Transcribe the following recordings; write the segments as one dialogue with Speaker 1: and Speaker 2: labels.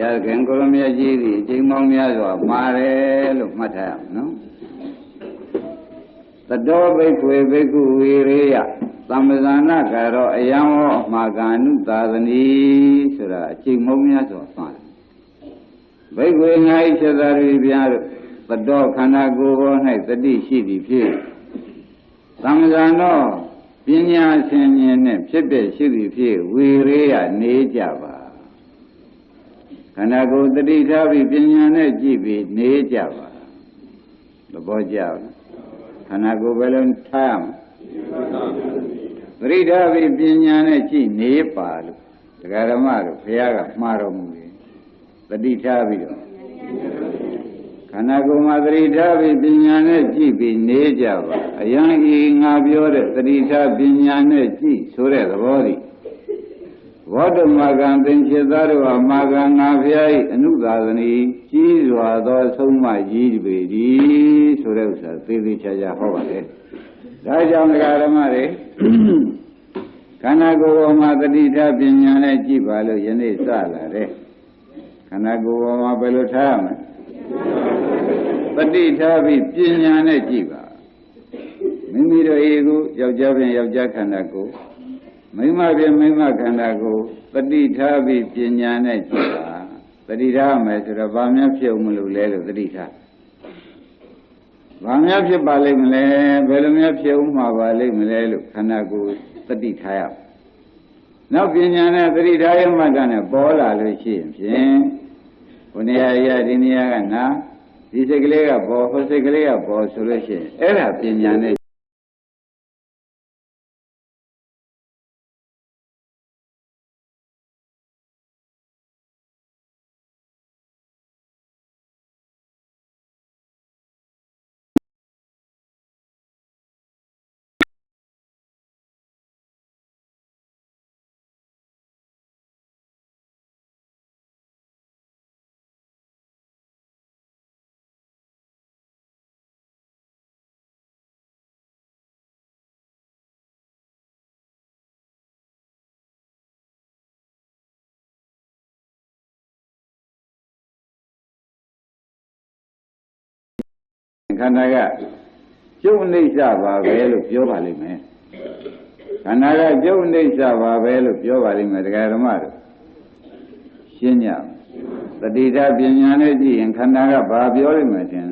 Speaker 1: ရားခင်ကိုရမကြီးသည်အချိန်မောင်းများစွာမှာတယ်လို့မှတ်ထားရမယ်နော်သတောဘိက္ခွေဘိက္ခုဝေရေယသမ္ပဇာနာကရောအယံဝအမှာကာနုသာသနီဆိုတာအချိန်မောင်းများစွာမှာတယ်ဘိက္ခွေငါဤချက်သာရိပြားတို့သတောခန္ဓာကိုယ်ပေါ်၌တတိရှိသည်ဖြစ်သမ္ပဇာနောပညာရှင်ဉာဏ်နဲ့ဖြစ်တဲ့ရှိသည်ဖြစ်ဝေရေယနေကြပါ ခန္ဓာကိုယ်တတိထားပြီးပညာနဲ့ကြည့်ပြီးနေကြပါသဘောကျလားခန္ဓာကိုယ်ဘယ်လိုထားရမလဲတတိထားပြီးပညာနဲ့ကြည့်နေပါလို့တရားဓမ္မတို့ဘုရားကမှားတော်မူတယ်တတိထားပြီးတော့ခန္ဓာကိုယ်မှာတတိထားပြီးပညာနဲ့ကြည့်ပြီးနေကြပါအယံဤငါပြောတဲ့တတိထားပညာနဲ့ကြည့်ဆိုတဲ့သဘောတည်း ဘောဓမာကံသင်္ချေသားတို့ဟာမာကံငါဖျား၏အနုသာသနီကြီးစွာသောဆုံးမကြီးပေသည်ဆိုတဲ့ဥစ္စာသေသေးချာချာဟောပါလေဒါကြောင့်ဒကာဓမ္မတွေခန္ဓာကိုယ်ပေါ်မှာတတိထားပညာနဲ့ကြည့်ပါလို့ယနေ့စလာတယ်ခန္ဓာကိုယ်ပေါ်မှာဘယ်လိုထားရမလဲတတိထားပြီးပညာနဲ့ကြည့်ပါမိမိတို့ဤကိုယောက်ျားဖြင့်ယောက်ျားခန္ဓာကိုယ် မိန်းမဖြင့်မိန်းမခန္ဓာကိုယ်တတိထားပြီးပညာနဲ့ကြည့်ပါတတိထားမယ်ဆိုတော့ဘာများဖြစ်အောင်မလို့လဲလို့တတိထားဘာများဖြစ်ပါလိမ့်မလဲဘယ်လိုများဖြစ်အောင်မှာပါလိမ့်မလဲလို့ခန္ဓာကိုယ်တတိထားရနောက်ပညာနဲ့တတိထားရမှတ်တာနဲ့ပေါ်လာလို့ရှိရင်ဖြင့်ဘုနေရာရဒီနေရာကနာဒီစိတ်ကလေးကပေါ်ဟိုစိတ်ကလေးကပေါ်ဆိုလို့ရှိရင်အဲ့ဒါပညာနဲ့ ခန္ဓာကကျုပ်အိဋ္ဌပါပဲလို့ပြောပါလိမ့်မယ်ခန္ဓာကကျုပ်အိဋ္ဌပါပဲလို့ပြောပါလိမ့်မယ်တရားဓမ္မတို့ရှင်းကြသတိထားပညာနဲ့ကြည့်ရင်ခန္ဓာကဘာပြောလိမ့်မယ်ထင်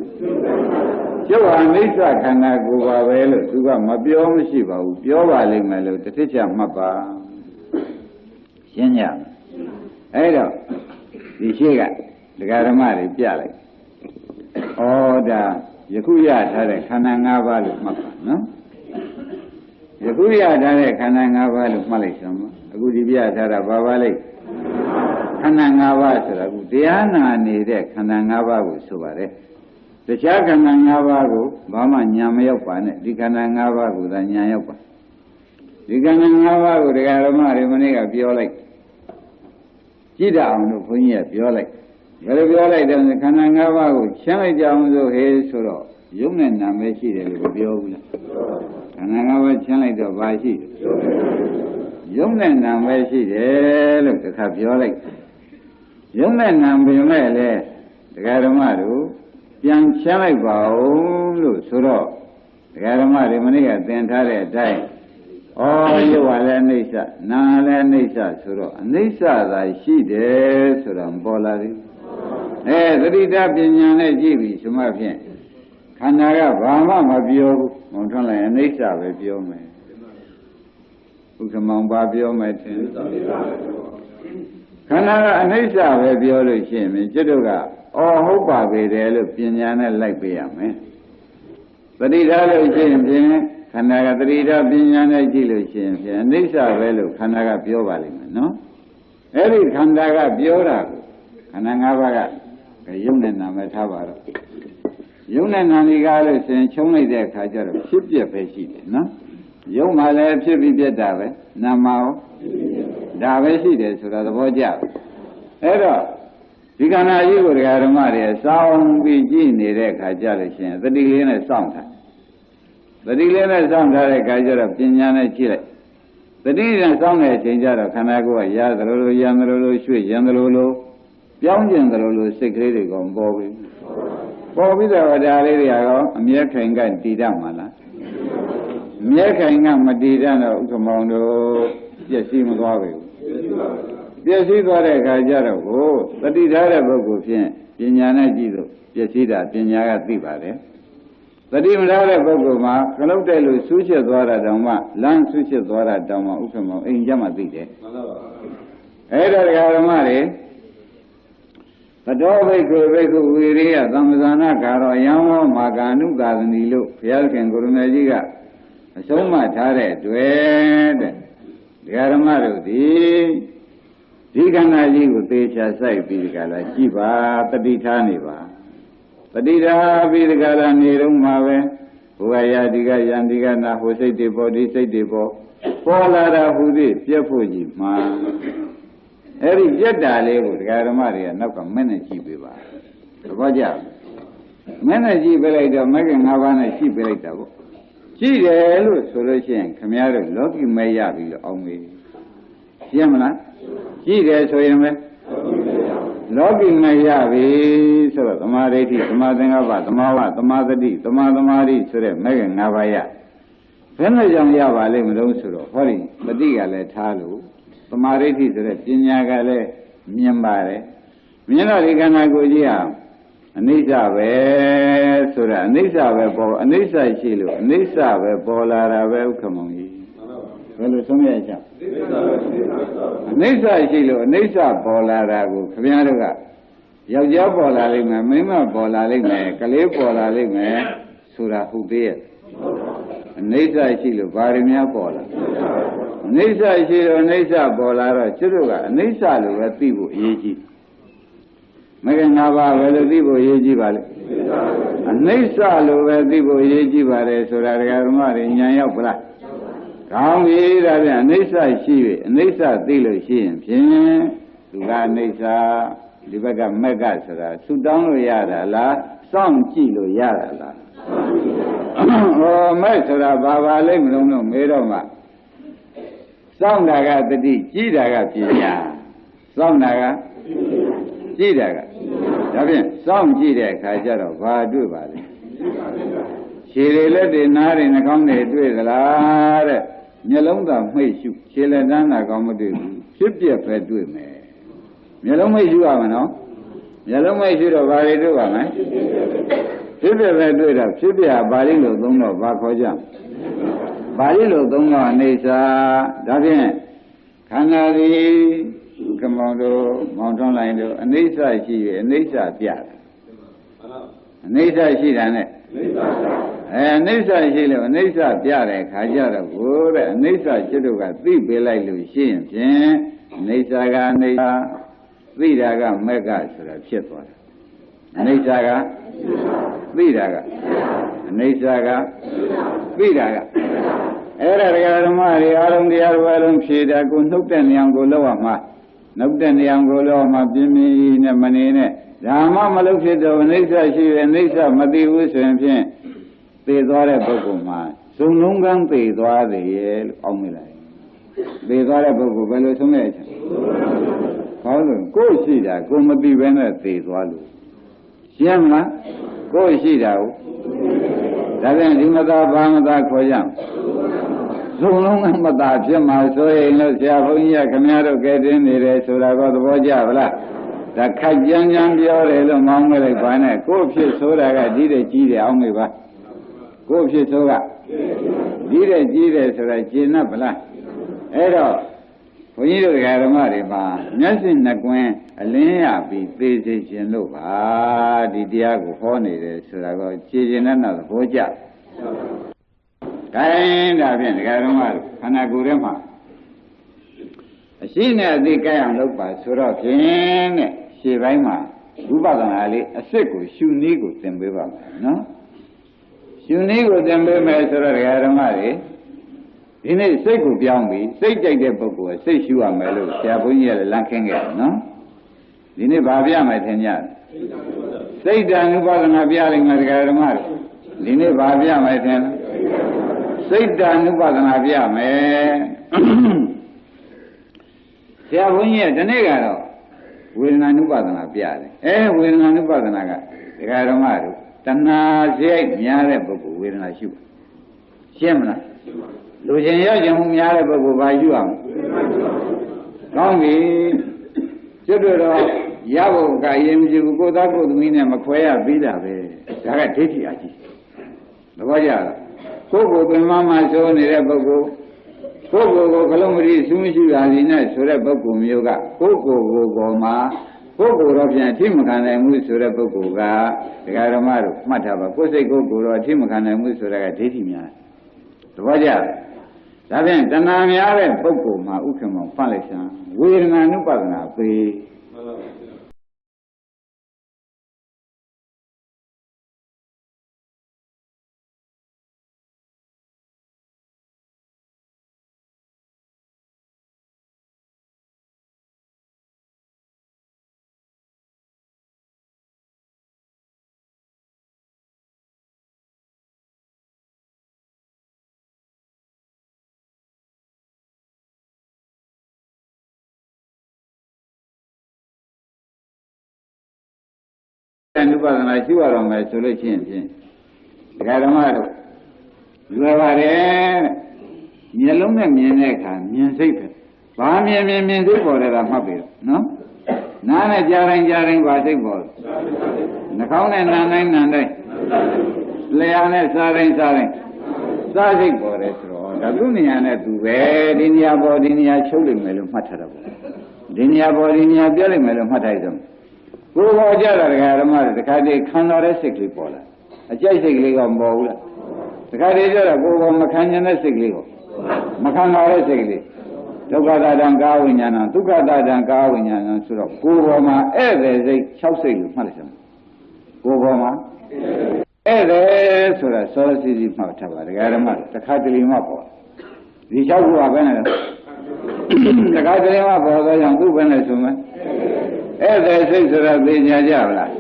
Speaker 1: ကျုပ်ဟာအိဋ္ဌခန္ဓာကိုယ်ပါပဲလို့သူကမပြောမရှိပါဘူးပြောပါလိမ့်မယ်လို့တစ်ထစ်ချမှတ်ပါရှင်းကြအဲ့တော့ဒီရှိကဒကာဓမ္မတွေပြလိုက်ဩဒါ ယခုရထားတဲ့ခန္ဓာ၅ပါးလို့မှတ်ပါနော်ယခုရထားတဲ့ခန္ဓာ၅ပါးလို့မှတ်လိုက်စမ်းပါအခုဒီပြထားတာဘာပါလိမ့်ခန္ဓာ၅ပါးဆိုတာအခုတရားနာနေတဲ့ခန္ဓာ၅ပါးကိုဆိုပါတယ်တခြားခန္ဓာ၅ပါးကိုဘာမှညာမရောက်ပါနဲ့ဒီခန္ဓာ၅ပါးကိုသာညာရောက်ပါဒီခန္ဓာ၅ပါးကိုတရားဓမ္မတွေမနေ့ကပြောလိုက်ကြည့်တတ်အောင်လို့ဘုန်းကြီးကပြောလိုက် ဘယ်လိုပြောလိုက်တယ်ခန္ဓာ၅ပါးကိုရှင်းလိုက်ကြအောင်ဆိုဟေးဆိုတော့ယုံနဲ့နာမဲရှိတယ်လို့ပြောဘူးလားခန္ဓာ၅ပါးရှင်းလိုက်တော့ဘာရှိတယ်ယုံနဲ့နာမဲရှိတယ်လို့တစ်ခါပြောလိုက်ယုံနဲ့နာပင်မဲ့လေတရားဓမ္မတို့ပြန်ရှင်းလိုက်ပါဦးလို့ဆိုတော့တရားဓမ္မတွေမနေ့ကသင်ထားတဲ့အတိုင်းဩရုပ်ဟာလည်းအိဋ္ဌနာလည်းအိဋ္ဌဆိုတော့အိဋ္ဌသာရှိတယ်ဆိုတော့ပေါ်လာပြီ အဲသတိတပညာနဲ့ကြည့်ပြီဆိုမှဖြင့်ခန္ဓာကဘာမှမပြောဘူးမုံထွန်းလိုက်အနိစ္စပဲပြောမယ်ဥက္ကမောင်ဘာပြောမယ်ထင်ခန္ဓာကအနိစ္စပဲပြောလို့ရှိရင်ကျွတ်တို့ကအော်ဟုတ်ပါပေတယ်လို့ပညာနဲ့လိုက်ပေးရမယ်သတိထားလို့ရှိရင်ဖြင့်ခန္ဓာကသတိထားပညာနဲ့ကြည့်လို့ရှိရင်ဖြင့်အနိစ္စပဲလို့ခန္ဓာကပြောပါလိမ့်မယ်နော်အဲ့ဒီခန္ဓာကပြောတာကိုခန္ဓာ၅ပါးက ယုံနဲ့နာမထားပါတော့ယုံနဲ့နာနေကားလို့ရှင်ချုံလိုက်တဲ့အခါကျတော့ဖြစ်ပြပဲရှိတယ်နော်ယုံမှလည်းဖြစ်ပြီးပြတ်တာပဲနာမရောဒါပဲရှိတယ်ဆိုတာသဘောကျအဲ့တော့ဒီကဏ္ဍကြီးကိုဒကာဓမ္မတွေစောင်းပြီးကြည့်နေတဲ့အခါကျလို့ရှင်သတိလေးနဲ့စောင့်ထားသတိလေးနဲ့စောင့်ထားတဲ့အခါကျတော့ပညာနဲ့ကြည့်လိုက်သတိနဲ့စောင့်တဲ့အချိန်ကျတော့ခန္ဓာကိုယ်ကရသလိုလိုရံသလိုလိုရွှေ့ရံသလိုလို ပပြောင်းကျင်သလိုလိုစိတ်ကလေးတွေကပေါ်ပြီပေါ်ပြီးတော့ဒါလေးတွေရောအမျက်ခိုင်ကတည်တတ်မှာလားအမျက်ခိုင်ကမတည်တတ်တော့ဥက္ကမောင်တို့ပြည့်စည်မသွားဘူးပြည့်စည်သွားတဲ့အခါကျတော့ကိုတတိထားတဲ့ပုဂ္ဂိုလ်ဖြင့်ပညာနဲ့ကြည့်လို့ပြည့်စည်တာပညာကသိပါတယ်တတိမထားတဲ့ပုဂ္ဂိုလ်မှာခလုတ်တဲ့လို့ဆူးချက်သွားတာတောင်မှလမ်းဆူးချက်သွားတာတောင်မှဥက္ကမောင်အိမ်ကြမှာသိတယ်မှန်ပါပါအဲ့ဒါတရားဓမ္မတွေ သတောဘိက္ခုဘိက္ခုဝီရိယသံသနာကာရောယံဝမာကာနုကာသနီလို့ဘုရားခင်ကိုရမေကြီးကအဆုံးမထားတဲ့တွေ့တဲ့တရားဓမ္မတို့ဒီဒီခန္ဓာကြီးကိုသေချာစိုက်ပြီးဒီကလာကြည့်ပါတတိထားနေပါတတိထားပြီးဒီကလာနေတော့မှာပဲဘုရားယာဒီကယန္ဒီကနာဟိုစိတ်တွေပေါ်ဒီစိတ်တွေပေါ်ပေါ်လာတာဟူသည်ပြက်ဖို့ကြီးမှာ အဲ့ဒီပြက်တာလေးကိုဒကာဓမ္မတွေကနောက်ကမနဲ့ကြည့်ပေးပါသဘောကျမနဲ့ကြည့်ပေးလိုက်တော့မဂ္ဂင်၅ပါးနဲ့ကြည့်ပေးလိုက်တာပေါ့ကြည့်တယ်လို့ဆိုလို့ရှိရင်ခမည်းတော်လောကီမဲရပြီလို့အောင်မေးရှင်းမလားကြည့်တယ်ဆိုရင်ပဲလောကီမဲရပြီဆိုတော့သမာဓိဋ္ဌိသမာသင်္ကပ္ပသမာဝသမာသတိသမာသမာဓိဆိုတဲ့မဂ္ဂင်၅ပါးရဘယ်နဲ့ကြောင့်ရပါလိမ့်မလို့ဆိုတော့ဟောဒီပฏิကလည်းထားလို့သ မာဓိဋ္ဌိဆိုတဲ့ပညာကလည်းမြင်ပါတယ်မြင်တော့ဒီခန္ဓာကိုယ်ကြီးဟာအနိစ္စပဲဆိုတာအနိစ္စပဲပေါ်အနိစ္စရှိလို့အနိစ္စပဲပေါ်လာတာပဲဥက္ကမောင်ကြီးဘယ်လိုဆုံးရကြအနိစ္စရှိလို့အနိစ္စပေါ်လာတာကိုခင်ဗျားတို့ကယောက်ျားပေါ်လာလိမ့်မယ်မိန်းမပေါ်လာလိမ့်မယ်ကလေးပေါ်လာလိမ့်မယ်ဆိုတာဟုတ်သေးရဲ့အနိစ္စရှိလို့ဘာတွေများပေါ်လာ အနိစ္စရှိလို့အနိစ္စပေါ်လာတော့ကျွတ်တို့ကအနိစ္စလို့ပဲသိဖို့အရေးကြီးမဂ္ဂင်၅ပါးပဲလို့သိဖို့အရေးကြီးပါလေအနိစ္စလို့ပဲသိဖို့အရေးကြီးပါတယ်ဆိုတာတရားဓမ္မတွေဉာဏ်ရောက်ပလားကောင်းပြီဒါပြန်အနိစ္စရှိပြီအနိစ္စသိလို့ရှိရင်ဖြင့်သူကအနိစ္စဒီဘက်ကမက်ကဆိုတာဆူတောင်းလို့ရတာလားစောင့်ကြည့်လို့ရတာလားဟောမဲ့ဆိုတာဘာပါလိမ့်မလို့လို့မေးတော့မှ စောင့်တာကတတိကြည့်တာကပညာစောင့်တာကကြည့်တာကဒါဖြင့်စောင့်ကြည့်တဲ့အခါကျတော့ဘာတွေ့ပါလဲခြေတွေလက်တွေနားတွေနှာခေါင်းတွေတွေ့သလားတဲ့မျက်လုံးသာမှိတ်ရှုခြေလက်တန်းသာကောင်းမတွေ့ဘူးဖြစ်ပြက်ပဲတွေ့မယ်မျက်လုံးမှိတ်ရှုရမှာနော်မျက်လုံးမှိတ်ရှုတော့ဘာတွေတွေ့ပါမလဲဖြစ်ပြက်ပဲတွေ့တော့ဖြစ်ပြပါဠိလိုသုံးတော့ဘာခေါ်ကြပါ ဠိလိုသုံးတော့အနေစာဒါဖြင့်ခန္ဓာသည်ကမောင်တို့မောင်ထွန်းလိုက်တို့အနိစ္စရှိရဲ့အနိစ္စပြတယ်အနိစ္စရှိတာနဲ့အဲအနိစ္စရှိလို့အနိစ္စပြတဲ့ခါကြတော့ဘိုးတဲ့အနိစ္စจิตတို့ကသိပေးလိုက်လို့ရှိရင်ဖြင့်အနိစ္စကအနိစ္စသိတာကမက်ကဆိုတာဖြစ်သွားတယ် အနိစ္စကသိတာကအနိစ္စကသိတာကအဲ့ဒါတရားဓမ္မတွေအားလုံးတရားတော်အလုံးဖြေတာကိုနှုတ်တဲ့နေအောင်ကိုလောက်ရမှာနှုတ်တဲ့နေအောင်ကိုလောက်မှပြင်းပြင်းနဲ့မနေနဲ့ဒါမှမလုပ်ဖြစ်တော့အနိစ္စရှိတယ်အနိစ္စမသိဘူးဆိုရင်ဖြင့်သေသွားတဲ့ပုဂ္ဂိုလ်မှာဇုံလုံးကန်းသေသွားတယ်ရဲ့လို့အောက်မိလိုက်သေသွားတဲ့ပုဂ္ဂိုလ်ဘယ်လိုဆုံးလဲချက်ဟောလို့ကိုယ်ရှိတာကိုမသိဘဲနဲ့သေသွားလို့ ရှင်းမလားကိုယ်ရှိတာကိုဒါပြန်ဒီမသာဘာမသာခေါ်ကြဇုံလုံးကမသာဖြစ်မှာဆိုရင်လို့ဆရာဘုန်းကြီးကခမည်းတော်ကဲတင်နေတယ်ဆိုတာကသဘောကျပါလားဒါခက်ကြမ်းကြမ်းပြောတယ်လို့မောင်းမလိုက်ပါနဲ့ကိုယ်ဖြစ်ဆိုတာကဒီတဲ့ကြီးတယ်အောင်မေပါကိုယ်ဖြစ်ဆိုကဒီတဲ့ကြီးတယ်ဆိုတာကျင်납ဗလားအဲ့တော့ ဘုန်းကြီးတို့ဓမ္မတွေမှာမျက်စိနှစ်ကွင်းအလင်းရပြီးသိစေခြင်းလို့ပါဒီတရားကိုဟောနေတယ်ဆိုတာကခြေကျင်တဲ့နောက်သဘောကျခိုင်းဒါဖြင့်ဓမ္မတို့ခန္ဓာကိုယ်ထဲမှာအရှိနဲ့အသိကြအောင်လုပ်ပါဆိုတော့ဖြင့်တဲ့ရှေ့ပိုင်းမှာဝိပဿနာလေးအစစ်ကိုရှုနည်းကိုသင်ပေးပါမယ်နော်ရှုနည်းကိုသင်ပေးမယ်ဆိုတော့ဓမ္မတွေ ဒီနေ့စိတ်ကိုပြောင်းပြီးစိတ်ကြိုက်တဲ့ပုဂ္ဂိုလ်ကစိတ်ရှုရမယ်လို့ဆရာဘုန်းကြီးကလည်းလမ်းခင်းခဲ့တယ်နော်ဒီနေ့ဘာပြမယ်ထင်ကြစိတ်တ ानु ပါဒနာပြလိုက်မယ်ဓမ္မတွေဒီနေ့ဘာပြမယ်ထင်စိတ်တ ानु ပါဒနာပြမယ်ဆရာဘုန်းကြီးကဒီနေ့ကတော့ဝေဒနာနုပါဒနာပြတယ်အဲဝေဒနာနုပါဒနာကဒကာဓမ္မတို့တဏှာစိတ်များတဲ့ပုဂ္ဂိုလ်ဝေဒနာရှုရှင်းမလား လူချင်းရခြင်းမှုများတဲ့ပုဂ္ဂိုလ်ဘာရှုအောင်ကောင်းပြီကျွတ်တော့ရဖို့ကရင်မရှိဘူးကိုသားကိုသမီးနဲ့မခွဲရပြီးတာပဲဒါကဒိဋ္ဌိအကြီးသဘောကျလားကိုယ်ကိုယ်ပင်မမှဆိုနေတဲ့ပုဂ္ဂိုလ်ကိုယ်ကိုယ်ကိုကလုံးမတိစူးမရှိတာဒီနဲ့ဆိုတဲ့ပုဂ္ဂိုလ်မျိုးကကိုယ်ကိုယ်ကိုပေါ်မှာကိုယ်ကိုယ်တော့ပြန်အထိမခံနိုင်ဘူးဆိုတဲ့ပုဂ္ဂိုလ်ကဒကာဓမ္မတို့မှတ်ထားပါကိုယ်စိတ်ကိုယ်ကိုယ်တော့အထိမခံနိုင်ဘူးဆိုတာကဒိဋ္ဌိများ သဘောကျလားဒါဖြင့်တဏှာများတဲ့ပုဂ္ဂိုလ်မှာဥက္ကမောဖတ်လိုက်စမ်းဝေဒနာနုပဒနာပေ အနုပါဒနာရှိရတော့မယ်ဆိုလို့ရှိရင်ဖြင့်ဒကာဓမ္မတို့လွယ်ပါတယ်မျက်လုံးနဲ့မြင်တဲ့အခါမြင်စိတ်ပဲဘာမြင်မြင်မြင်စိတ်ပေါ်တယ်ကမှတ်ပြီနော်နားနဲ့ကြားတိုင်းကြားတိုင်းဘာစိတ်ပေါ်လဲနှာခေါင်းနဲ့နားတိုင်းနားတိုင်းလျှာနဲ့စားတိုင်းစားတိုင်းစားစိတ်ပေါ်တယ်ဆိုတော့ဒါသူ့နေရာနဲ့သူပဲဒီနေရာပေါ်ဒီနေရာချုပ်လိမ့်မယ်လို့မှတ်ထားတော့ဒီနေရာပေါ်ဒီနေရာပြောလိမ့်မယ်လို့မှတ်ထားတယ် ကိုယ်ပေါ်ကြတာဒကာဓမ္မတွေတခါတည်းခံတော်တဲ့စိတ်ကလေးပေါ်လာအကြိုက်စိတ်ကလေးကမပေါ်ဘူးလားတခါတည်းကြတာကိုယ်ပေါ်မခံကျင်တဲ့စိတ်ကလေးကိုမခံတော်တဲ့စိတ်ကလေးဒုက္ခတာတံကာဝိညာဏဒုက္ခတာတံကာဝိညာဏဆိုတော့ကိုယ်ပေါ်မှာဧည့်သည်စိတ်6စိတ်လို့မှတ်လိုက်စမ်းကိုယ်ပေါ်မှာဧည့်သည်ဆိုတာစောစီစီမှတ်ထားပါဒကာဓမ္မတခါတလေမှပေါ်ဒီ6ခုကဘယ်နဲ့လဲတခါတလေမှပေါ်တော့ကြောင့်သူ့ဘယ်နဲ့ဆိုမလဲ ဧည့်သည်စိတ်ဆိုတာသိညာကြပါလား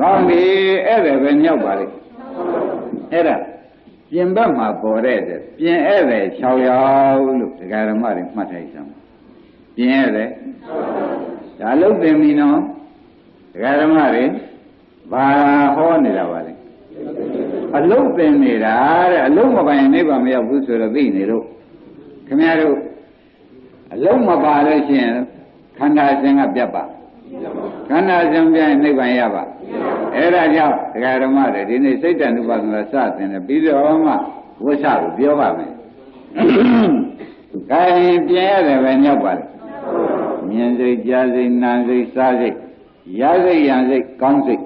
Speaker 1: ကောင်းပြီဧည့်သည်ပဲညောက်ပါလိမ့်အဲ့ဒါပြင်ဘက်မှာပေါ်တဲ့တဲ့ပြင်ဧည့်သည်6ယောက်လို့ဒကာဓမ္မတွေမှတ်ထားကြအောင်ပြင်ဧည့်သည်ဒါလုတ်တင်ပြီနော်ဒကာဓမ္မတွေဘာဟောနေတာပါလဲအလုတ်တင်နေတာတဲ့အလုတ်မပိုင်နိဗ္ဗာန်မရောက်ဘူးဆိုတော့သိနေတော့ခင်ဗျားတို့အလုံးမပါလို့ရှိရင်ခန္ဓာစဉ်ကပြတ်ပါ ခန္ဓာစဉ်ပြရင်နိဗ္ဗာန်ရပါအဲ့ဒါကြောင့်ဒကာဓမ္မတွေဒီနေ့စိတ်တ ानु ပါဒနာစတင်တယ်ပြီးတော့မှဝိသကိုပြောပါမယ်ခိုင်ပြင်းရတယ်ပဲညောက်ပါလေမြင်စိတ်ကြားစိတ်နားစိတ်စားစိတ်ရစိတ်ရံစိတ်ကောင်းစိတ်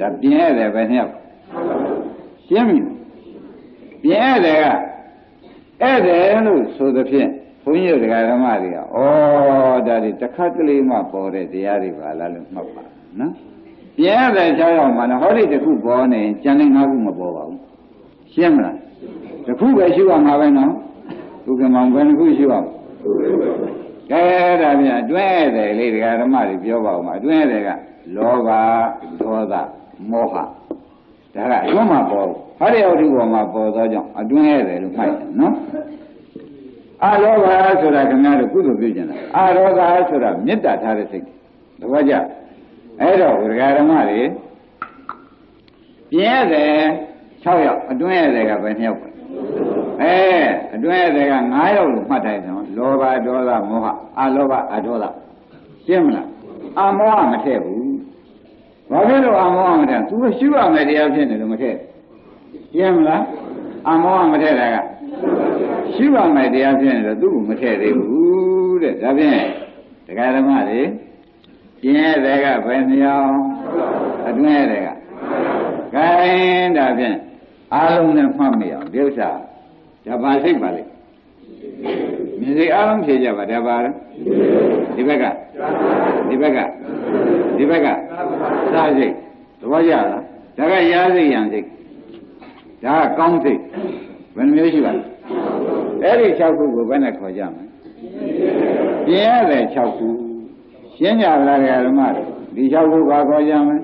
Speaker 1: ဒါပြင်းရတယ်ပဲညောက်ရှင်းပြီပြင်းရတယ်ကဧည့်တယ်လို့ဆိုသဖြင့် ဘုန်းကြီးတရားဓမ္မတွေကဩဒါတွေတစ်ခါတလေမှပေါ်တဲ့တရားတွေပါလားလို့မှတ်ပါနော်ပြင်းတဲ့၆ယောက်မှလည်းဟောဒီတစ်ခုပေါ်နေကျန်တဲ့၅ခုမပေါ်ပါဘူးရှင်းမလားတစ်ခုပဲရှိရမှာပဲနော်ဘုကမောင်ဘယ်နှခုရှိရမလဲကဲဒါပြန်အတွဲတယ်လေတရားဓမ္မတွေပြောပါဦးမှာအတွဲတယ်ကလောဘဒေါသမောဟဒါကအတွင်းမှာပေါ်ဟောဒီအောက်ဒီပေါ်မှာပေါ်သောကြောင့်အတွင်းရတယ်လို့မှတ်တယ်နော် အာလောဘဆိုတာခင်ဗျားတို့ကုသိုလ်ပြုကျင်တာအာရောဂဆိုတာမေတ္တာထားတဲ့စိတ်တပည့်ကြအဲ့တော့ဝိရဂဓမ္မတွေပြင်းရတယ်6ယောက်အတွင်းရတယ်ကပဲ2ယောက်ပဲအဲအတွင်းရတယ်က9ယောက်လို့မှတ်ထားတယ်နော်လောဘဒေါသမောဟအာလောဘအာဒေါသရှင်းမလားအာမောဟမထည့်ဘူးဘာဖြစ်လို့အာမောဟမထည့်သူကရှုရမယ်တရားဖြစ်နေလို့မထည့်ရှင်းမလားအာမောဟမထည့်တာက ရှိပါမယ်တရားဖြစ်နေတော့သူ့ကိုမထည့်သေးဘူးတဲ့ဒါဖြင့်ဒကာဓမ္မတွေပြင်းရတဲ့ကဘယ်နှယောက်အတွင်းရတဲ့ကခိုင်းဒါဖြင့်အားလုံးနဲ့မှတ်မိအောင်ဒီဥစ္စာဒါပါစိတ်ပါလေမြင်စိတ်အားလုံးဖြေကြပါဒါပါဒီဘက်ကဒီဘက်ကဒီဘက်ကစားစိတ်သဘောကျလားဒါကရားစိတ်ရံစိတ်ဒါကကောင်းစိတ်ဘယ်နှမျိုးရှိပါလဲ အဲ့ဒီ6ခုကိုဘယ်နဲ့ခေါ်ကြမလဲပြင်းရတဲ့6ခုရှင်းကြလားဓမ္မတွေဒီ6ခုဘာခေါ်ကြမလဲ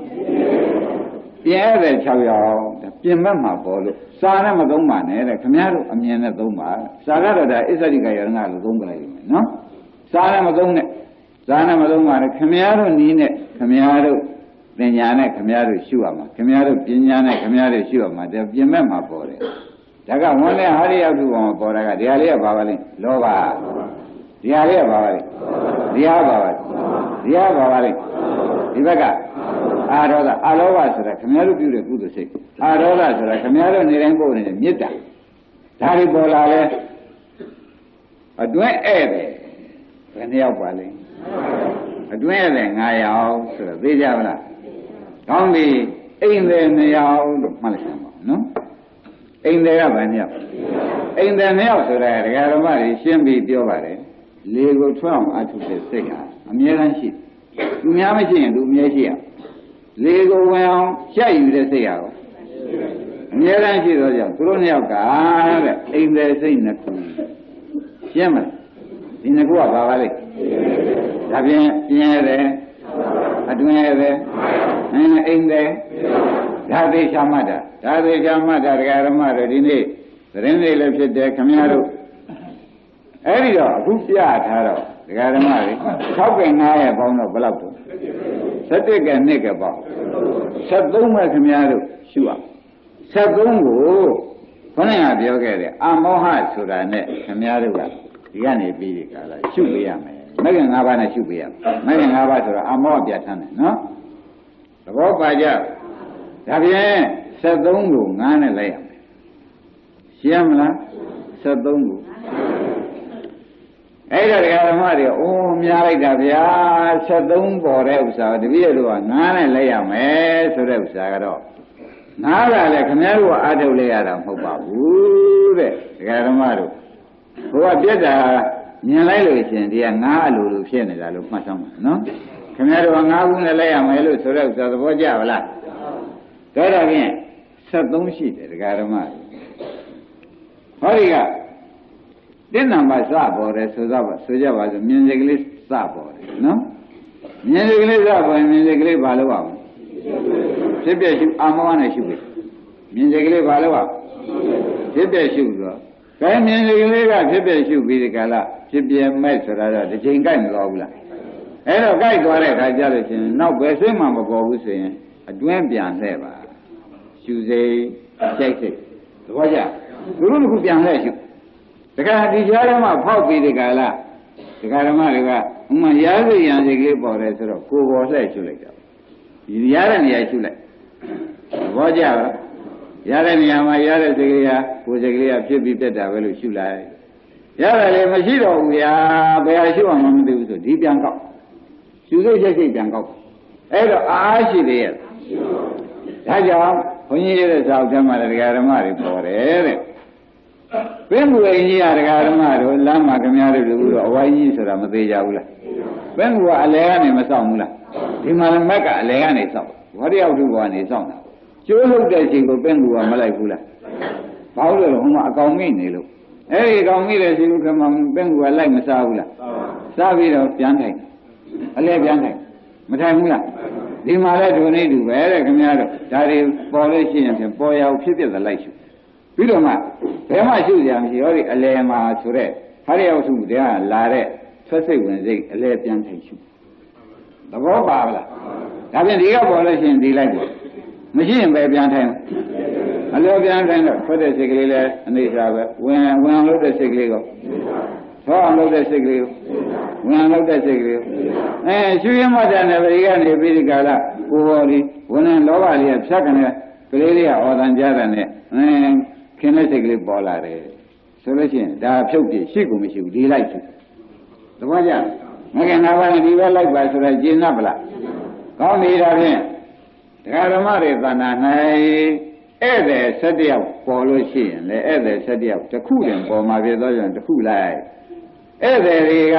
Speaker 1: ပြင်းရတဲ့6ယောက်ပြင်မမှာပေါ်လို့စာနဲ့မသုံးပါနဲ့တဲ့ခမည်းတော်အမြင်နဲ့သုံးပါစာကတော့ဒါအစ္ဆရိကယရဏလို့သုံးကြလိုက်မယ်နော်စာနဲ့မသုံးနဲ့ဇာနာမလုံးပါနဲ့ခမည်းတော်နီးနဲ့ခမည်းတော်ပညာနဲ့ခမည်းတော်ရှုရမှာခမည်းတော်ပညာနဲ့ခမည်းတော်ရှုရမှာဒါပြင်မဲ့မှာပေါ်တယ် ဒါကဝန်နဲ့ဟာရိယတုဘောမှာပေါ်တာကဒီဟာလေးကဘာပါလဲလောဘဒီဟာလေးကဘာပါလဲဒီဟာဘာပါလဲဒီဟာဘာပါလဲဒီဘက်ကအာရောဒအာလောဘဆိုတာခမည်းတော်ပြုတဲ့ကုသိုလ်စိတ်အာရောဒဆိုတာခမည်းတော်နေတိုင်းပို့နေတဲ့မေတ္တာဒါတွေပေါ်လာလဲအတွင်းဧည့်တယ်ဘယ်နှယောက်ပါလဲအတွင်းဧည့်တယ်9ယောက်ဆိုတော့သိကြမလားကောင်းပြီအိမ်တယ်2ယောက်လို့မှတ်လိုက်ပါနော် အိမ်တယ်ကဘယ်နှယောက်အိမ်တယ်2ယောက်ဆိုတာဒကာဓမ္မတွေရှင်းပြီးပြောပါတယ်လေကိုထွက်အောင်အထုတဲ့စိတ်ဟာအမြဲတမ်းရှိသူများမရှိရင်သူအမြဲရှိရလေကိုဝင်အောင်ရှက်ယူတဲ့စိတ်ဟာအမြဲတမ်းရှိတော့ကြောင့်သူတို့နှစ်ယောက်ကတဲ့အိမ်တယ်စိတ်နှစ်ခုရှင်းမလားဒီနှစ်ခုကဘာပါလဲဒါဖြင့်ပြင်းရတယ်အတွင်းရတယ်အင်းအိမ်တယ် ဒါသေးချမှတ်တာဒါသေးချမှတ်တာဒကာရမတို့ဒီနေ့သတင်းလေးလည်းဖြစ်တယ်ခမရတို့အဲ့ဒီတော့အခုပြထားတော့ဒကာရမတွေ6က9ရဲ့ပေါင်းတော့ဘယ်လောက်တော့7က2ကပေါင်း73ပဲခမရတို့ရှုအောင်73ကိုခொနည်းကပြောခဲ့တယ်အမောဟဆိုတာနဲ့ခမရတို့ကဒီကနေပြီးဒီကလာရှုပေးရမယ်မဂ္ဂင်၅ပါးနဲ့ရှုပေးရမယ်မဂ္ဂင်၅ပါးဆိုတော့အမောဟပြဋ္ဌာန်းတယ်နော်သဘောပါကြ ဒါဖြင့်73ကို9နဲ့လိုက်ရမယ်ရှင်းမလား73ကိုအဲ့ဒါဒကာဓမ္မတွေအိုးများလိုက်တာဗျာ73ပေါ်တဲ့ဥစ္စာတပည့်တို့က9နဲ့လိုက်ရမယ်ဆိုတဲ့ဥစ္စာကတော့နားကလည်းခင်ဗျားတို့အားထုတ်လိုက်ရတာမဟုတ်ပါဘူးတဲ့ဒကာဓမ္မတို့ဘုရားပြက်တာမြင်လိုက်လို့ရှင်ဒီကငါးအလိုလိုဖြစ်နေတာလို့မှတ်ဆောင်ပါနော်ခင်ဗျားတို့ကငါးခုနဲ့လိုက်ရမယ်လို့ဆိုတဲ့ဥစ္စာသဘောကျပါလား ဒါတော့ဖြင့်73ရှိတယ်ဒကာဓမ္မဟောဒီကတင်းနံပါတ်စပေါ်တယ်ဆိုတော့ဆိုကြပါစို့မြင်စိတ်ကလေးစပေါ်တယ်နော်မြင်စိတ်ကလေးစပေါ်ရင်မြင်စိတ်ကလေးဘာလို့အောင်ဖြစ်ပြရှုအာမောဟနဲ့ရှုပြီမြင်စိတ်ကလေးဘာလို့အောင်ဖြစ်ပြရှုဆိုတော့ဒါမြင်စိတ်ကလေးကဖြစ်ပြရှုပြီးဒီကလာဖြစ်ပြမဲ့ဆိုတာတော့တစ်ချိန်ကြိုက်မလို့ဘူးလားအဲ့တော့ကြိုက်သွားတဲ့အခါကျလို့ရှိရင်နောက်ဘယ်ဆွေးမှမပေါ်ဘူးဆိုရင်အတွင်းပြန်လှည့်ပါ ရှုစိတ်ကြိုက်စိတ်သဘောကျသူတို့ကပြန်လှည့်ရှုတခါဒီကြားထဲမှာဖောက်ပြီးဒီကလာဒကာဓမ္မတွေကဥမာရားစိတ်ရံစိတ်ကလေးပေါ်တယ်ဆိုတော့ကိုယ်ပေါ်လှည့်ရှုလိုက်တာဒီရတဲ့နေရာရှုလိုက်သဘောကျလားရတဲ့နေရာမှာရတဲ့စိတ်ကလေးဟာကိုယ်စိတ်ကလေးကဖြစ်ပြီးပြတ်တာပဲလို့ရှုလိုက်ရတယ်လေမရှိတော့ဘူးဗျာဘယ်ဟာရှုအောင်မသိဘူးဆိုဒီပြန်ကောက်ရှုစိတ်ချက်စိတ်ပြန်ကောက်အဲ့တော့အားရှိသေးရဲ့ဒါကြောင့်ဘု န်းကြီးရဲ့စာအုပ်ထဲမှာတရားဓမ္မတွေပေါ်တယ်တဲ့ဘယ်မူအိမ်ကြီးရတရားဓမ္မတို့လမ်းမှာခင်ဗျားတို့လူတို့အဝိုင်းကြီးဆိုတာမသေးကြဘူးလားဘယ်မူကအလဲကနေမဆောင်ဘူးလားဒီမှာလည်းမက်ကအလဲကနေဆောင်ဘောတယောက်သူဘောကနေဆောင်တာကျိုးထုတ်တဲ့ချိန်ကိုပဲမူကမလိုက်ဘူးလားဘာလို့လဲဟိုမှာအကောင်မိနေလို့အဲ့ဒီအကောင်မိတဲ့ချိန်ကမှပဲမူကလိုက်မစားဘူးလားစားပြီးတော့ပြန်ထိုင်အလဲပြန်ထိုင်မထိုင်ဘူးလား ဒီမှာလည်းဒုနေတူပဲတဲ့ခင်ဗျားတို့ဒါတွေပေါ်လို့ရှိရင်ပေါ်ရအောင်ဖြစ်ဖြစ်သလိုက်ရှုပြီးတော့မှဘယ်မှရှုကြမရှိဟောဒီအလဲမှာဆိုတဲ့ဟာရရောက်စုတဲ့လာတဲ့ဆွစိတ်ဝင်စိတ်အလဲပြန်ထိုင်ရှုသဘောပါလားဒါဖြင့်ဒီကပေါ်လို့ရှိရင်ဒီလိုက်တယ်မရှိရင်ပဲပြန်ထိုင်အလဲပြန်ထိုင်တော့ထွက်တဲ့စိတ်ကလေးလည်းအနေစားပဲဝင်ဝင်လို့တဲ့စိတ်ကလေးကို သောအောင်လုပ်တဲ့စိတ်ကလေးကိုဝင်လုပ်တဲ့စိတ်ကလေးကိုအဲရှုရမှတန်တဲ့ပရိကနေပြီးဒီကလာကိုယ်ပေါ်ဒီဝင်နေလောဘလေးကဖြတ်ကနေကလေးလေးကဩတန်ကြတဲ့နဲ့အဲခင်တဲ့စိတ်ကလေးပေါ်လာတယ်ဆိုလို့ရှိရင်ဒါဖြုတ်ပြရှိကုန်မရှိဘူးဒီလိုက်ရှိသဘောကျမကင်နာပါနဲ့ဒီဘက်လိုက်ပါဆိုတော့ကျင်납ပလားကောင်းပြီဒါဖြင့်တရားဓမ္မတွေသဏ္ဍာန်၌ဧည့်သည်၁၁ယောက်ပေါ်လို့ရှိရင်လေဧည့်သည်၁၁ယောက်တစ်ခုတင်ပေါ်မှာဖြစ်တော့ရင်တစ်ခုလိုက် ဧည့်သည်တွေက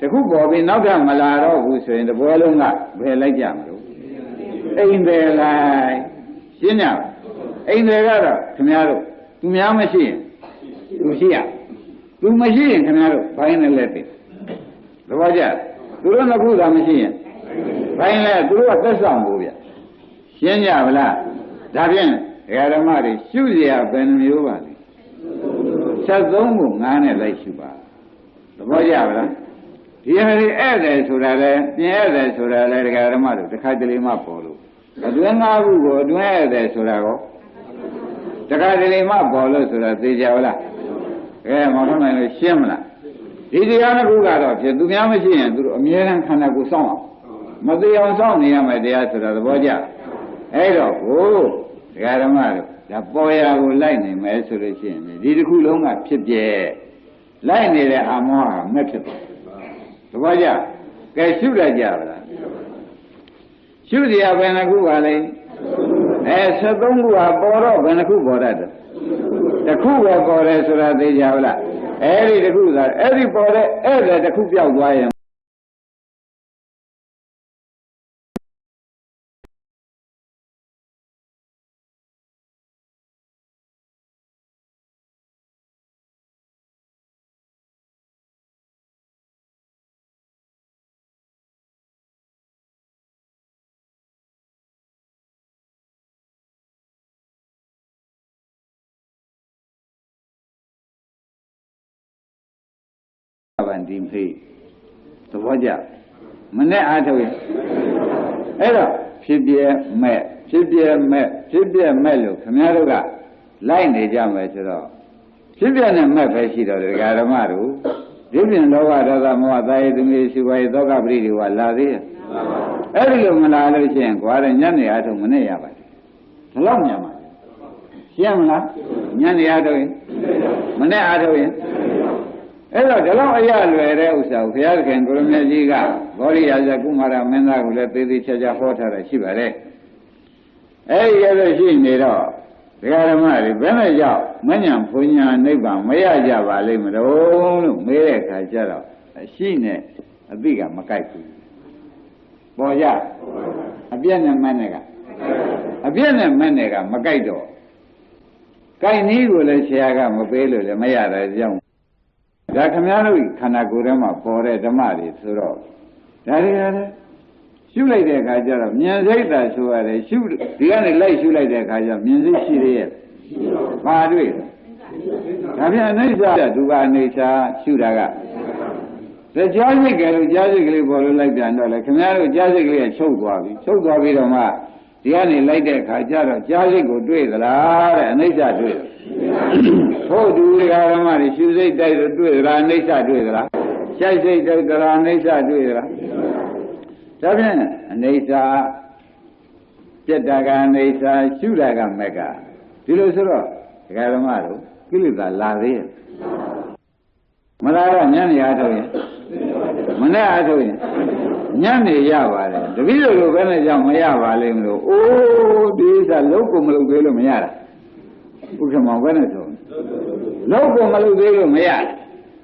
Speaker 1: တစ်ခုပေါ်ပြီးနောက်ထပ်မလာတော့ဘူးဆိုရင်တပွဲလုံးကဘယ်လိုက်ကြမလို့အိမ်တယ်လိုက်ရှင်းကြပါအိမ်တယ်ကတော့ခင်ဗျားတို့သူများမရှိရင်သူရှိရသူမရှိရင်ခင်ဗျားတို့ဘိုင်းနဲ့လက်တယ်သဘောကျသူတို့နှစ်ခုသာမရှိရင်ဘိုင်းလဲသူတို့ကသက်ဆောင်ဘူးဗျရှင်းကြဗလားဒါဖြင့်ဒကာဓမ္မတွေရှုเสียဘယ်နှမျိုးပါလဲ73ကို9နဲ့လိုက်ရှုပါ သဘောကျဗလားဒီဟာဒီဧည့်တယ်ဆိုတာလေပြင်ဧည့်တယ်ဆိုတာလေဒကာဓမ္မတို့တစ်ခါတလေမှပေါ်လို့အတွင်း၅ခုကိုအတွင်းဧည့်တယ်ဆိုတာကောတခါတလေမှပေါ်လို့ဆိုတာသိကြပါလားအဲမောင်ထွန်းနိုင်လို့ရှင်းမလားဒီတရားတစ်ခုကတော့ဖြစ်သူများမရှိရင်သူတို့အမြဲတမ်းခန္ဓာကိုယ်စောင့်အောင်မသိအောင်စောင့်နေရမယ်တရားဆိုတာသဘောကျအဲ့တော့ဟိုဒကာဓမ္မတို့ဒါပေါ်ရာကိုလိုက်နိုင်မယ်ဆိုလို့ရှိရင်ဒီတစ်ခုလုံးကဖြစ်ပြဲ လိုက်နေတဲ့အာမောဟကမဲ့ဖြစ်သွားသဘောကျကဲရှုရကြပါလားရှုစရာဘယ်နှခုပါလဲအဲ73ခုဟာပေါ်တော့ဘယ်နှခုပေါ်တတ်တယ်တစ်ခုပဲပေါ်တယ်ဆိုတာသိကြပါလားအဲ့ဒီတစ်ခုသာအဲ့ဒီပေါ်တဲ့အဲ့ဒါတစ်ခုပြောက်သွားရင် ဒီဖိသဘောကျမနဲ့အားထုတ်ရင်အဲ့တော့ဖြစ်ပြဲမဲ့ဖြစ်ပြဲမဲ့ဖြစ်ပြဲမဲ့လို့ခမည်းတော်ကလိုက်နေကြမယ်ဆိုတော့ဖြစ်ပြဲနဲ့မဲ့ပဲရှိတော့ဒကာဓမ္မတို့ဒီပြင်လောဘဒေါသမောဟသာယသမီးရှိပါရဲ့သောကပရိဒီဝလာသေးရဲ့အဲ့ဒီလိုမလာလို့ရှိရင်ကွာတဲ့ညနေအားထုတ်မနဲ့ရပါတယ်ဘယ်လောက်မြန်ပါလဲရှင်းမလားညနေအားထုတ်ရင်မနဲ့အားထုတ်ရင် အဲ့တော့ဒီလောက်အရလွယ်တဲ့ဥစ္စာကိုဘုရားသခင်ကိုရမကြီးကဘောရိယာဇကုမာရမင်းသားကိုလည်းသေသေးချာချာဟောထားတာရှိပါတယ်အဲ့ဒီရတဲ့ရှိနေတော့ဒကာဓမ္မတွေဘယ်နဲ့ကြောက်မညံဘုံညာနိဗ္ဗာန်မရကြပါလိမ့်မလို့လို့မေးတဲ့အခါကျတော့အရှိနဲ့အသိကမကိုက်ဘူးပေါ်ကြအပြည့်နဲ့မနဲ့ကအပြည့်နဲ့မနဲ့ကမကိုက်တော့ကိုက်နည်းကိုလည်းဆရာကမပေးလို့လည်းမရတဲ့ကြောင့် ဒါခမည်းတော်ခန္ဓာကိုယ်ထဲမှာပေါ်တဲ့ဓမ္မတွေဆိုတော့ဒါတွေရတယ်ရှုလိုက်တဲ့အခါကျတော့မြင်စိတ်သာဆိုရတယ်ရှုဒီကနေလိုက်ရှုလိုက်တဲ့အခါကျမြင်စိတ်ရှိရရဲ့ပါတွေ့ဒါပြန်အိဋ္ဌာဒုက္ခအိဋ္ဌာရှုတာကဒါကြားစိတ်ကလေးကြားစိတ်ကလေးပေါ်လို့လိုက်ပြန်တော့လေခင်ဗျားတို့ကြားစိတ်ကလေးကချုပ်သွားပြီချုပ်သွားပြီးတော့မှဒီကနေလိုက်တဲ့အခါကျတော့ကြားစိတ်ကိုတွေ့သလားတဲ့အနိစ္စတွေ့တယ် ထို့သူဒကာရမတွေရှုစိတ်တိုက်လို့တွေ့သလားအိဋ္ဌတွေ့သလားရှိုက်စိတ်တိုက်သလားအိဋ္ဌတွေ့သလားဒါဖြင့်အိဋ္ဌပြက်တာကအိဋ္ဌရှုတာကမက်ကဒီလိုဆိုတော့ဒကာရမတို့ကိလေသာလာသေးရဲ့မလာတော့ညနေအားထုတ်ရင်မနဲ့အားထုတ်ရင်ညနေရပါတယ်တပည့်တော်လိုပဲနဲ့ကြောင့်မရပါလိမ့်မလို့အိုးဒီဥစ္စာလုံးကိုမလုပ်သေးလို့မရတာ ဥက္ကမောင်ပဲနဲ့ဆိုလုံးကိုမလုပ်သေးလို့မရ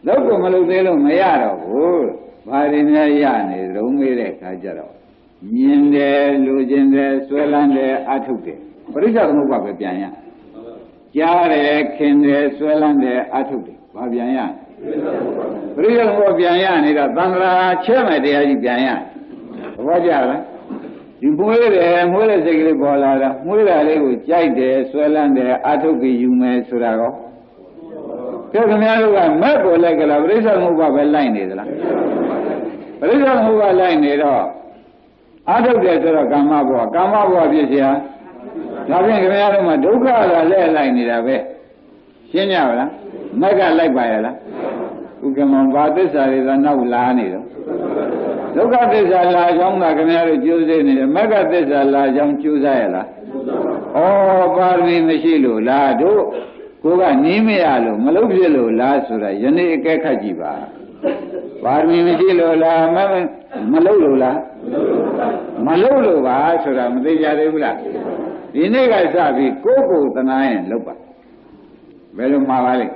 Speaker 1: လုံးကိုမလုပ်သေးလို့မရတော့ဘူးဘာတွေများရနေတုံးမေးတဲ့အခါကျတော့မြင်တယ်လူချင်းတယ်ဆွဲလန်းတယ်အထုတ်တယ်ပရိစ္ဆေသမုပ္ပါပဲပြန်ရကြားတယ်ခင်တယ်ဆွဲလန်းတယ်အထုတ်တယ်ဘာပြန်ရပရိစ္ဆေသမုပ္ပါပြန်ရနေတော့သံဃာချဲမဲ့တရားကြီးပြန်ရသဘောကျလား ဒီမွေးတယ်မွေးတဲ့စိတ်ကလေးပေါ်လာတာမွေးတာလေးကိုကြိုက်တယ်ဆွဲလန်းတယ်အထုတ်ပြီးယူမယ်ဆိုတာကောကျုပ်ခင်ဗျားတို့ကမက်ကိုလိုက်ကလားပြိဿမှုဘပဲလိုက်နေသလားပြိဿမှုဘလိုက်နေတော့အထုတ်တယ်ဆိုတော့ကာမဘဝကာမဘဝဖြစ်เสียဒါဖြင့်ခင်ဗျားတို့မှာဒုက္ခကလည်းလိုက်နေတာပဲရှင်းကြပါလားမက်ကလိုက်ပါရဲ့လားဥက္ကမဘာသစ္စာတွေသာနောက်လာနေတော့ ဒုက္ခသစ္စာလာကြောင်းသာခင်ဗျားတို့ကြိုးစားနေတယ်မက္ကသစ္စာလာကြောင်းကြိုးစားရလားဩပါရမီမရှိလို့လားတို့ကိုကနီးမရလို့မလုပ်ဖြစ်လို့လားဆိုတာယနေ့အကဲခတ်ကြည့်ပါပါရမီမရှိလို့လားမမလုပ်လို့လားမလုပ်လို့ပါဆိုတာမသိကြသေးဘူးလားဒီနေ့ကစပြီးကိုယ်ကိုယ်သနာရင်လုပ်ပါဘယ်လိုမှာပါလဲ